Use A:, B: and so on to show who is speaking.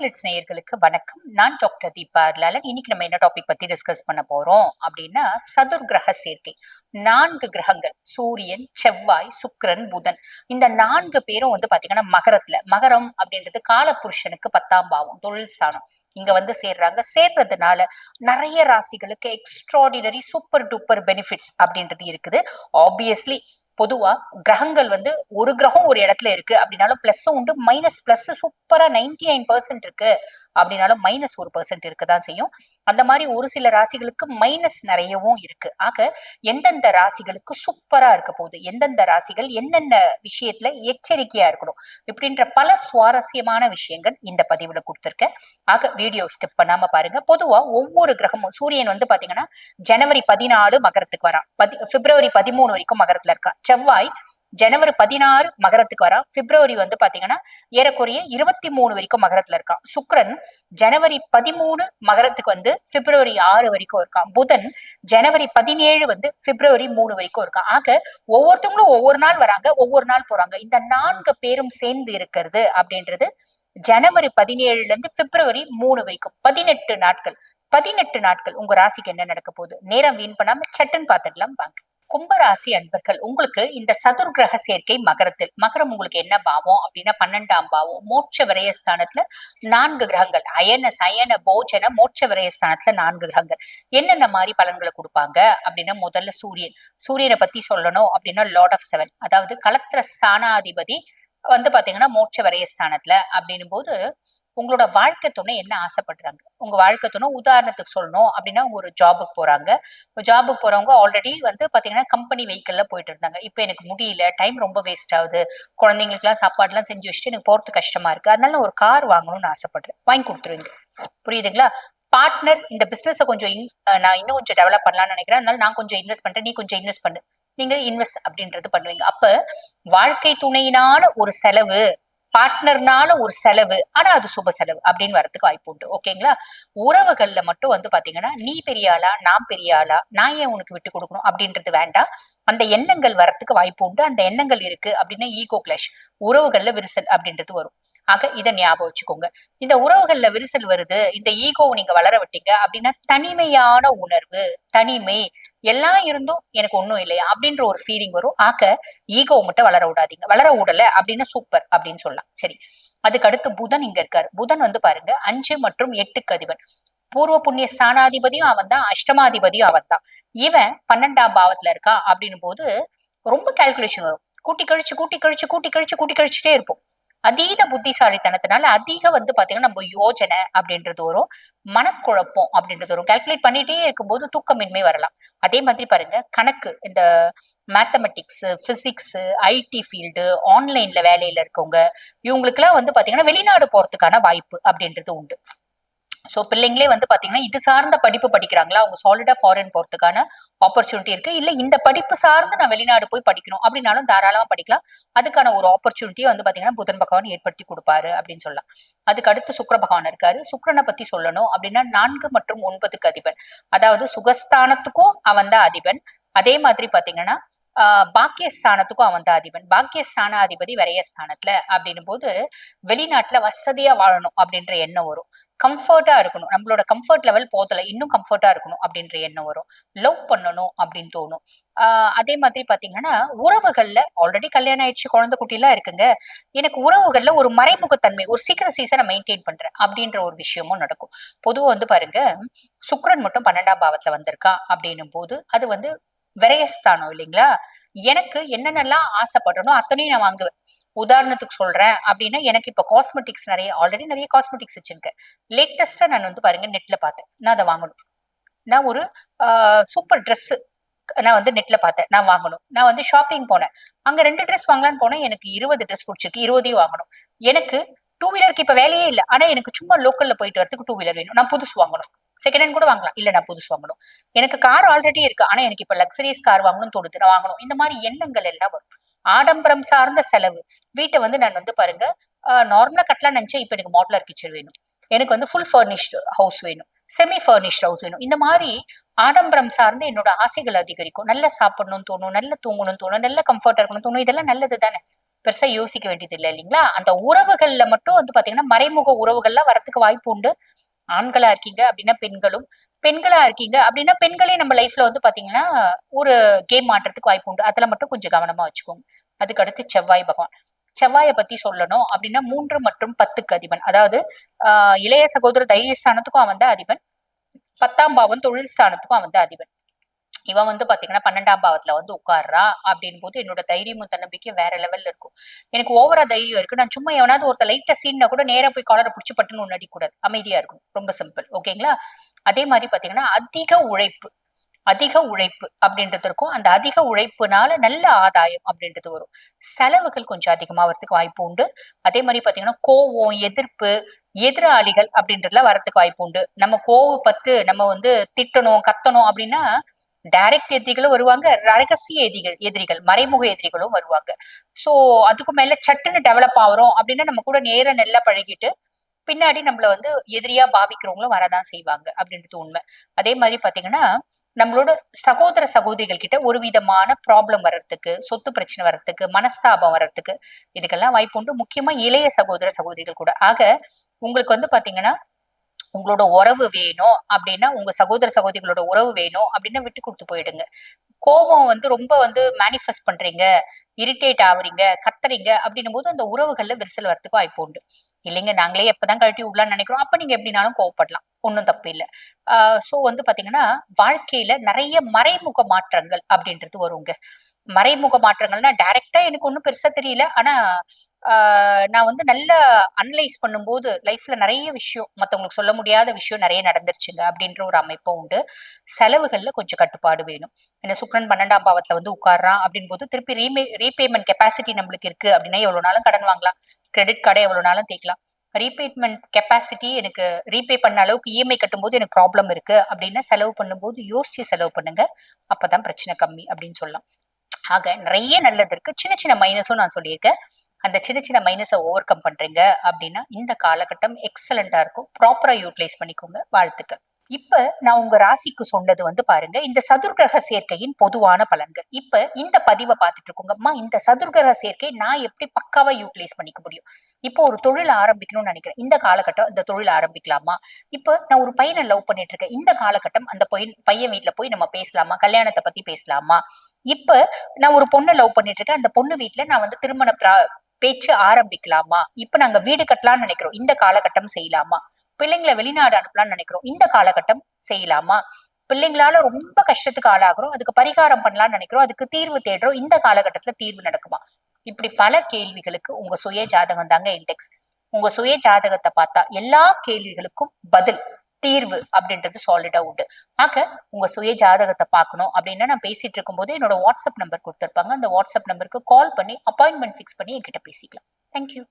A: Chocolates நேயர்களுக்கு வணக்கம். நான் டாக்டர் தீபா லாலன் இன்னைக்கு நம்ம என்ன டாபிக் பத்தி டிஸ்கஸ் பண்ண போறோம் அப்படின்னா சதுர் கிரக சேர்க்கை. நான்கு கிரகங்கள் சூரியன் செவ்வாய் சுக்கிரன் புதன். இந்த நான்கு பேரும் வந்து பாத்தீங்கன்னா மகரத்துல. மகரம் அப்படின்றது காலபுருஷனுக்கு பத்தாம் பாவம் தொழில் ஸ்தானம். இங்க வந்து சேர்றாங்க. சேர்றதுனால நிறைய ராசிகளுக்கு எக்ஸ்ட்ராடினரி சூப்பர் டூப்பர் பெனிஃபிட்ஸ் அப்படின்றது இருக்குது. ஆப்வியஸ்லி பொதுவா கிரகங்கள் வந்து ஒரு கிரகம் ஒரு இடத்துல இருக்கு. அப்படின்னாலும் பிளஸ்ஸும் உண்டு. மைனஸ் பிளஸ் சூப்பரா நைன்டி நைன் பர்சன்ட் இருக்கு. அப்படின்னாலும் மைனஸ் ஒரு பர்சன்ட் இருக்கதான் செய்யும். அந்த மாதிரி ஒரு சில ராசிகளுக்கு மைனஸ் நிறையவும் இருக்கு. ஆக எந்தெந்த ராசிகளுக்கு சூப்பரா இருக்க போகுது? எந்தெந்த ராசிகள் என்னென்ன விஷயத்துல எச்சரிக்கையா இருக்கணும்? இப்படின்ற பல சுவாரஸ்யமான விஷயங்கள் இந்த பதிவுல கொடுத்துருக்கேன். ஆக வீடியோ ஸ்கிப் பண்ணாம பாருங்க. பொதுவா ஒவ்வொரு கிரகமும் சூரியன் வந்து பாத்தீங்கன்னா ஜனவரி பதினாலு மகரத்துக்கு வரான். பதி பிப்ரவரி பதிமூணு வரைக்கும் மகரத்துல இருக்கான். செவ்வாய் ஜனவரி பதினாறு மகரத்துக்கு வரா. பிப்ரவரி வந்து பாத்தீங்கன்னா ஏறக்குறைய இருபத்தி மூணு வரைக்கும் மகரத்துல இருக்கான் சுக்ரன் ஜனவரி பதிமூணு மகரத்துக்கு வந்து பிப்ரவரி ஆறு வரைக்கும் இருக்கான் புதன் ஜனவரி பதினேழு வந்து பிப்ரவரி மூணு வரைக்கும் இருக்கான் ஆக ஒவ்வொருத்தவங்களும் ஒவ்வொரு நாள் வராங்க ஒவ்வொரு நாள் போறாங்க. இந்த நான்கு பேரும் சேர்ந்து இருக்கிறது அப்படின்றது ஜனவரி பதினேழுல இருந்து பிப்ரவரி மூணு வரைக்கும். பதினெட்டு நாட்கள். பதினெட்டு நாட்கள் உங்க ராசிக்கு என்ன நடக்க போகுது? நேரம் வீண் பண்ணாம சட்டுன்னு பாத்துக்கலாம். வாங்க. கும்பராசி அன்பர்கள் உங்களுக்கு இந்த சதுர் கிரக சேர்க்கை மகரத்தில் மகரம் உங்களுக்கு என்ன பாவம் அப்படின்னா பன்னெண்டாம் பாவம் மோட்ச விரயஸ்தானத்துல நான்கு கிரகங்கள் அயன சயன போஜன மோட்ச விரயஸ்தானத்துல நான்கு கிரகங்கள். என்னென்ன மாதிரி பலன்களை கொடுப்பாங்க அப்படின்னா முதல்ல சூரியன். சூரியனை பத்தி சொல்லணும் அப்படின்னா லார்ட் ஆஃப் செவன் அதாவது கலத்திர ஸ்தானாதிபதி வந்து பாத்தீங்கன்னா மோட்ச விரயஸ்தானத்துல அப்படின்னும் போது உங்களோட வாழ்க்கை துணை என்ன ஆசைப்படுறாங்க? உங்க வாழ்க்கை துணை உதாரணத்துக்கு சொல்லணும் அப்படின்னா ஒரு ஜாபுக்கு போறாங்க. ஜாபுக்கு போறவங்க ஆல்ரெடி வந்து பாத்தீங்கன்னா கம்பெனி வெஹிக்கிள்ல போயிட்டு இருந்தாங்க. இப்போ எனக்கு முடியல டைம் ரொம்ப வேஸ்ட் ஆகுது. குழந்தைங்களுக்கு எல்லாம் சாப்பாடு எல்லாம் செஞ்சு வச்சுட்டு எனக்கு போறது கஷ்டமா இருக்கு. அதனால நான் ஒரு கார் வாங்கணும்னு ஆசைப்படுறேன். வாங்கி கொடுத்துருவீங்க. புரியுதுங்களா? பார்ட்னர் இந்த பிசினஸை கொஞ்சம் நான் இன்னும் கொஞ்சம் டெவலப் பண்ணலாம்னு நினைக்கிறேன். அதனால நான் கொஞ்சம் இன்வெஸ்ட் பண்றேன் நீ கொஞ்சம் இன்வெஸ்ட் பண்ணு. நீங்க இன்வெஸ்ட் அப்படின்றது பண்ணுவீங்க. அப்ப வாழ்க்கை துணையினால ஒரு செலவு பார்ட்னர்னால ஒரு செலவு. ஆனா அது சுப செலவு அப்படின்னு வரதுக்கு வாய்ப்பு உண்டு. ஓகேங்களா? உறவுகள்ல மட்டும் வந்து பாத்தீங்கன்னா நீ பெரிய ஆளா நான் பெரிய ஆளா நான் ஏன் உனக்கு விட்டு கொடுக்கணும் அப்படின்றது வேண்டாம். அந்த எண்ணங்கள் வரத்துக்கு வாய்ப்பு உண்டு. அந்த எண்ணங்கள் இருக்கு அப்படின்னா ஈகோ கிளாஷ் உறவுகள்ல விரிசல் அப்படின்றது வரும். ஆக இதை ஞாபகம் வச்சுக்கோங்க. இந்த உறவுகள்ல விரிசல் வருது இந்த ஈகோவை நீங்க வளர விட்டீங்க அப்படின்னா தனிமையான உணர்வு தனிமை எல்லாம் இருந்தும் எனக்கு ஒண்ணும் இல்லையா அப்படின்ற ஒரு ஃபீலிங் வரும். ஆக்க ஈகோவை மட்டும் வளர விடாதீங்க. வளர விடல அப்படின்னா சூப்பர் அப்படின்னு சொல்லலாம். சரி. அதுக்கு அடுத்து புதன் இங்க இருக்காரு. புதன் வந்து பாருங்க அஞ்சு மற்றும் எட்டுக்கு அதிபன். பூர்வ புண்ணிய ஸ்தானாதிபதியும் அவன் தான் அஷ்டமாதிபதியும் அவன் தான். இவன் பன்னெண்டாம் பாவத்துல இருக்கா அப்படின்னும் போது ரொம்ப கால்குலேஷன் வரும். கூட்டி கழிச்சு கூட்டி கழிச்சு கூட்டி கழிச்சு கூட்டி கழிச்சுட்டே இருப்போம். அதீத புத்திசாலித்தனத்தினால அதிக வந்து பாத்தீங்கன்னா நம்ம யோஜனை அப்படின்றது வரும். மனக்குழப்பம் அப்படின்றது வரும். கால்குலேட் பண்ணிட்டே இருக்கும்போது தூக்கமின்மை வரலாம். அதே மாதிரி பாருங்க கணக்கு இந்த மேத்தமெட்டிக்ஸ் பிசிக்ஸ் ஐடி ஃபீல்டு ஆன்லைன்ல வேலையில இருக்கவங்க இவங்களுக்குலாம் வந்து பாத்தீங்கன்னா வெளிநாடு போறதுக்கான வாய்ப்பு அப்படின்றது உண்டு. ஸோ பிள்ளைங்களே வந்து பாத்தீங்கன்னா இது சார்ந்த படிப்பு படிக்கிறாங்களா? அவங்க சாலிடா ஃபாரின் போறதுக்கான ஆப்பர்ச்சுனிட்டி இருக்கு. இல்ல இந்த படிப்பு சார்ந்து நான் வெளிநாடு போய் படிக்கணும் அப்படின்னாலும் தாராளமா படிக்கலாம். அதுக்கான ஒரு ஆப்பர்ச்சுனிட்டியை வந்து பாத்தீங்கன்னா புதன் பகவான் ஏற்படுத்தி கொடுப்பாரு அப்படின்னு சொல்லலாம். அதுக்கு அடுத்து சுக்கர பகவான் இருக்காரு. சுக்கரனை பத்தி சொல்லணும் அப்படின்னா நான்கு மற்றும் ஒன்பதுக்கு அதிபன். அதாவது சுகஸ்தானத்துக்கும் அவன் தான் அதிபன். அதே மாதிரி பாத்தீங்கன்னா பாக்கியஸ்தானத்துக்கும் அவன் தான் அதிபன். பாக்கியஸ்தானாதிபதி அதிபதி விரயஸ்தானத்துல அப்படின்னும் போது வெளிநாட்டுல வசதியா வாழணும் அப்படின்ற எண்ணம் வரும். கம்ஃபர்ட்டா இருக்கணும். நம்மளோட கம்ஃபர்ட் லெவல் போதல இன்னும் கம்ஃபர்ட்டா இருக்கணும் அப்படின்ற எண்ணம் வரும். லவ் பண்ணணும் அப்படின்னு தோணும். அதே மாதிரி பாத்தீங்கன்னா உறவுகள்ல ஆல்ரெடி கல்யாணம் ஆயிடுச்சு குழந்தை குட்டிலாம் இருக்குங்க. எனக்கு உறவுகள்ல ஒரு மறைமுகத்தன்மை ஒரு சீக்கிரம் சீசனை மெயின்டைன் பண்றேன் அப்படின்ற ஒரு விஷயமும் நடக்கும். பொதுவா வந்து பாருங்க சுக்ரன் மட்டும் பன்னெண்டாம் பாவத்துல வந்திருக்கா அப்படின்னும் போது அது வந்து விரயஸ்தானம் இல்லைங்களா? எனக்கு என்னென்னலாம் ஆசைப்படணும் அத்தனையும் நான் வாங்குவேன். உதாரணத்துக்கு சொல்றேன் அப்படின்னா எனக்கு இப்ப காஸ்மெட்டிக்ஸ் நிறைய ஆல்ரெடி நிறைய காஸ்மெட்டிக்ஸ் வச்சிருக்கேன். லேட்டஸ்டா நான் வந்து பாருங்க நெட்ல பார்த்தேன். நான் அதை வாங்கணும். நான் ஒரு சூப்பர் ட்ரெஸ் நான் வந்து நெட்ல பார்த்தேன். நான் வாங்கணும். நான் வந்து ஷாப்பிங் போனேன். அங்க ரெண்டு ட்ரெஸ் வாங்கலான்னு போனேன். எனக்கு இருபது ட்ரெஸ் பிடிச்சிருக்கு. இருபதையும் வாங்கணும். எனக்கு டூ வீலருக்கு இப்ப வேலையே இல்லை. ஆனா எனக்கு சும்மா லோக்கல்ல போயிட்டு வரதுக்கு டூ வீலர் வேணும். நான் புதுசு வாங்கணும். செகண்ட் ஹேண்ட் கூட வாங்கலாம். இல்ல நான் புதுசு வாங்கணும். எனக்கு கார் ஆல்ரெடி இருக்கு. ஆனா எனக்கு இப்ப லக்ஸரியஸ் கார் வாங்கணும்னு தோணுது. நான் வாங்கணும். இந்த மாதிரி எண்ணங்கள் எல்லாம் வரும். ஆடம்பரம் சார்ந்த செலவு. வீட்டை வந்து நான் வந்து பாருங்க நார்மலா கட்டலாம் நினைச்சேன். இப்ப எனக்கு மாடுலர் கிச்சன் வேணும். எனக்கு வந்து ஃபுல் ஃபர்னிஷ்டு ஹவுஸ் வேணும். செமி ஃபர்னிஷ்ட் ஹவுஸ் வேணும். இந்த மாதிரி ஆடம்பரம் சார்ந்து என்னோட ஆசைகள் அதிகரிக்கும். நல்லா சாப்பிடணும்னு தோணும் நல்லா தூங்கணும்னு தோணும் நல்ல கம்ஃபர்டா இருக்கணும் தோணும். இதெல்லாம் நல்லது தானே பெருசா யோசிக்க வேண்டியது இல்லை இல்லைங்களா? அந்த உறவுகள்ல மட்டும் வந்து பாத்தீங்கன்னா மறைமுக உறவுகள்லாம் வரத்துக்கு வாய்ப்பு உண்டு. ஆண்களா இருக்கீங்க அப்படின்னா பெண்களும் பெண்களா இருக்கீங்க அப்படின்னா பெண்களே நம்ம லைஃப்ல வந்து பாத்தீங்கன்னா ஒரு கேம் ஆடுறதுக்கு வாய்ப்பு உண்டு. அதுல மட்டும் கொஞ்சம் கவனமா வச்சுக்கோங்க. அதுக்கு அடுத்து செவ்வாய் பகவான். செவ்வாயை பத்தி சொல்லணும் அப்படின்னா மூன்று மற்றும் பத்துக்கு அதிபன். அதாவது ஆஹ் இளைய சகோதர தைரியஸ்தானத்துக்கும் அவன் தான் அதிபன். பத்தாம் பாவம் தொழில் ஸ்தானத்துக்கும் அவன் தான் அதிபன். இவன் வந்து பாத்தீங்கன்னா பன்னெண்டாம் பாவத்துல வந்து உட்கார்றா அப்படின் போது என்னோட தைரியமும் தன்னம்பிக்கை வேற லெவல்ல இருக்கும். எனக்கு ஓவரா தைரியம் இருக்கு. நான் சும்மா எவனாவது ஒருத்த லைட்டா சீன்னா கூட நேரா போய் காலரை பிடிச்சி பட்டுன்னு ஒன்று அடிக்கூடாது அமைதியா இருக்கும் ரொம்ப சிம்பிள் ஓகேங்களா அதே மாதிரி பாத்தீங்கன்னா அதிக உழைப்பு. அதிக உழைப்பு அப்படின்றது இருக்கும். அந்த அதிக உழைப்புனால நல்ல ஆதாயம் அப்படின்றது வரும். செலவுகள் கொஞ்சம் அதிகமா வரதுக்கு வாய்ப்பு உண்டு. அதே மாதிரி பாத்தீங்கன்னா கோவம் எதிர்ப்பு எதிராளிகள் அப்படின்றதுல வரத்துக்கு வாய்ப்பு உண்டு. நம்ம கோவப்பட்டு நம்ம வந்து திட்டணும் கத்தணும் அப்படின்னா டைரக்ட் எதிரிகளும் வருவாங்க ரகசிய எதிரிகள் எதிரிகள் மறைமுக எதிரிகளும் வருவாங்க. சோ அதுக்கு மேல சட்டுன்னு டெவலப் ஆகுறோம் அப்படின்னா நம்ம கூட நேர நல்லா பழகிட்டு பின்னாடி நம்மள வந்து எதிரியா பாவிக்கிறவங்களும் வரதான் செய்வாங்க அப்படின்றது உண்மை. அதே மாதிரி பாத்தீங்கன்னா நம்மளோட சகோதர சகோதரிகள் கிட்ட ஒரு விதமான ப்ராப்ளம் வர்றதுக்கு சொத்து பிரச்சனை வர்றதுக்கு மனஸ்தாபம் வர்றதுக்கு இதுக்கெல்லாம் வாய்ப்பு உண்டு. முக்கியமா இளைய சகோதர சகோதரிகள் கூட. ஆக உங்களுக்கு வந்து பாத்தீங்கன்னா உங்களோட உறவு வேணும் அப்படின்னா உங்க சகோதர சகோதரிகளோட உறவு வேணும் அப்படின்னா விட்டு கொடுத்து போயிடுங்க. கோபம் வந்து ரொம்ப வந்து மேனிஃபெஸ்ட் பண்றீங்க இரிட்டேட் ஆகுறீங்க கத்துறீங்க அப்படின்னும் போது அந்த உறவுகள்ல விரிசல் வரத்துக்கு வாய்ப்பு உண்டு. இல்லைங்க நாங்களே எப்பதான் கழட்டி விடலாம்னு நினைக்கிறோம். அப்ப நீங்க எப்படினாலும் கோவப்படலாம். ஒன்றும் தப்பு இல்லை. சோ வந்து பாத்தீங்கன்னா வாழ்க்கையில நிறைய மறைமுக மாற்றங்கள் அப்படின்றது வருங்க. மறைமுக மாற்றங்கள்னா டைரக்டா எனக்கு ஒன்றும் பெருசா தெரியல. ஆனா நான் வந்து நல்லா அனலைஸ் பண்ணும்போது லைஃப்ல நிறைய விஷயம் மத்தவங்களுக்கு சொல்ல முடியாத விஷயம் நிறைய நடந்துருச்சுங்க அப்படின்ற ஒரு அமைப்பும் உண்டு. செலவுகள்ல கொஞ்சம் கட்டுப்பாடு வேணும். ஏன்னா சுக்ரன் பன்னெண்டாம் பாவத்துல வந்து உட்கார்றான் அப்படின் போது திருப்பி ரீமே ரீபேமெண்ட் கெப்பாசிட்டி நம்மளுக்கு இருக்கு அப்படின்னா எவ்வளவு நாளும் கடன் வாங்கலாம். கிரெடிட் கார்டை எவ்வளோ நாளும் தேய்க்கலாம் ரீபேமெண்ட் கெப்பாசிட்டி எனக்கு ரீபே பண்ண அளவுக்கு இஎம்ஐ கட்டும்போது எனக்கு ப்ராப்ளம் இருக்கு அப்படின்னா செலவு பண்ணும்போது யோசிச்சு செலவு பண்ணுங்க. அப்பதான் பிரச்சனை கம்மி அப்படின்னு சொல்லலாம். ஆக நிறைய நல்லது இருக்கு. சின்ன சின்ன மைனஸும் நான் சொல்லியிருக்கேன். அந்த சின்ன சின்ன மைனஸை ஓவர் கம் பண்றீங்க அப்படின்னா இந்த காலகட்டம் எக்ஸலண்டா இருக்கும். ப்ராப்பரா யூட்டிலைஸ் பண்ணிக்கோங்க. வாழ்த்துக்கள். இப்ப நான் உங்க ராசிக்கு சொன்னது வந்து பாருங்க இந்த சதுர்கிரக சேர்க்கையின் பொதுவான பலன்கள். இப்ப இந்த பதிவை பார்த்துட்டு இருக்கோங்க. அம்மா இந்த சதுர்கிரக சேர்க்கை நான் எப்படி பக்காவா யூட்டிலைஸ் பண்ணிக்க முடியும்? இப்போ ஒரு தொழில் ஆரம்பிக்கணும்னு நினைக்கிறேன். இந்த காலகட்டம் இந்த தொழில் ஆரம்பிக்கலாமா? இப்ப நான் ஒரு பையனை லவ் பண்ணிட்டு இருக்கேன். இந்த காலகட்டம் அந்த பையன் பையன் வீட்டுல போய் நம்ம பேசலாமா? கல்யாணத்தை பத்தி பேசலாமா? இப்ப நான் ஒரு பொண்ணை லவ் பண்ணிட்டு இருக்கேன். அந்த பொண்ணு வீட்டுல நான் வந்து திருமண பேச்சு ஆரம்பிக்கலாமா? இப்ப நாங்க வீடு கட்டலாம்னு நினைக்கிறோம். இந்த காலகட்டம் செய்யலாமா? பிள்ளைங்களை வெளிநாடு அனுப்பலாம்னு நினைக்கிறோம். இந்த காலகட்டம் செய்யலாமா? பிள்ளைங்களால ரொம்ப கஷ்டத்துக்கு ஆளாகிறோம். அதுக்கு பரிகாரம் பண்ணலாம்னு நினைக்கிறோம். அதுக்கு தீர்வு தேடுறோம். இந்த காலகட்டத்துல தீர்வு நடக்குமா? இப்படி பல கேள்விகளுக்கு உங்க சுய ஜாதகம் தாங்க இண்டெக்ஸ் உங்க சுய ஜாதகத்தை பார்த்தா எல்லா கேள்விகளுக்கும் பதில் தீர்வு அப்படின்றது சாலிடா உண்டு. ஆக உங்க சுய ஜாதகத்தை பார்க்கணும் அப்படின்னா நான் பேசிட்டு இருக்கும்போது என்னோட வாட்ஸ்அப் நம்பர் கொடுத்துருப்பாங்க. அந்த வாட்ஸ்அப் நம்பருக்கு கால் பண்ணி அப்பாயின்மெண்ட் ஃபிக்ஸ் பண்ணி என்கிட்ட பேசிக்கலாம். தேங்க்யூ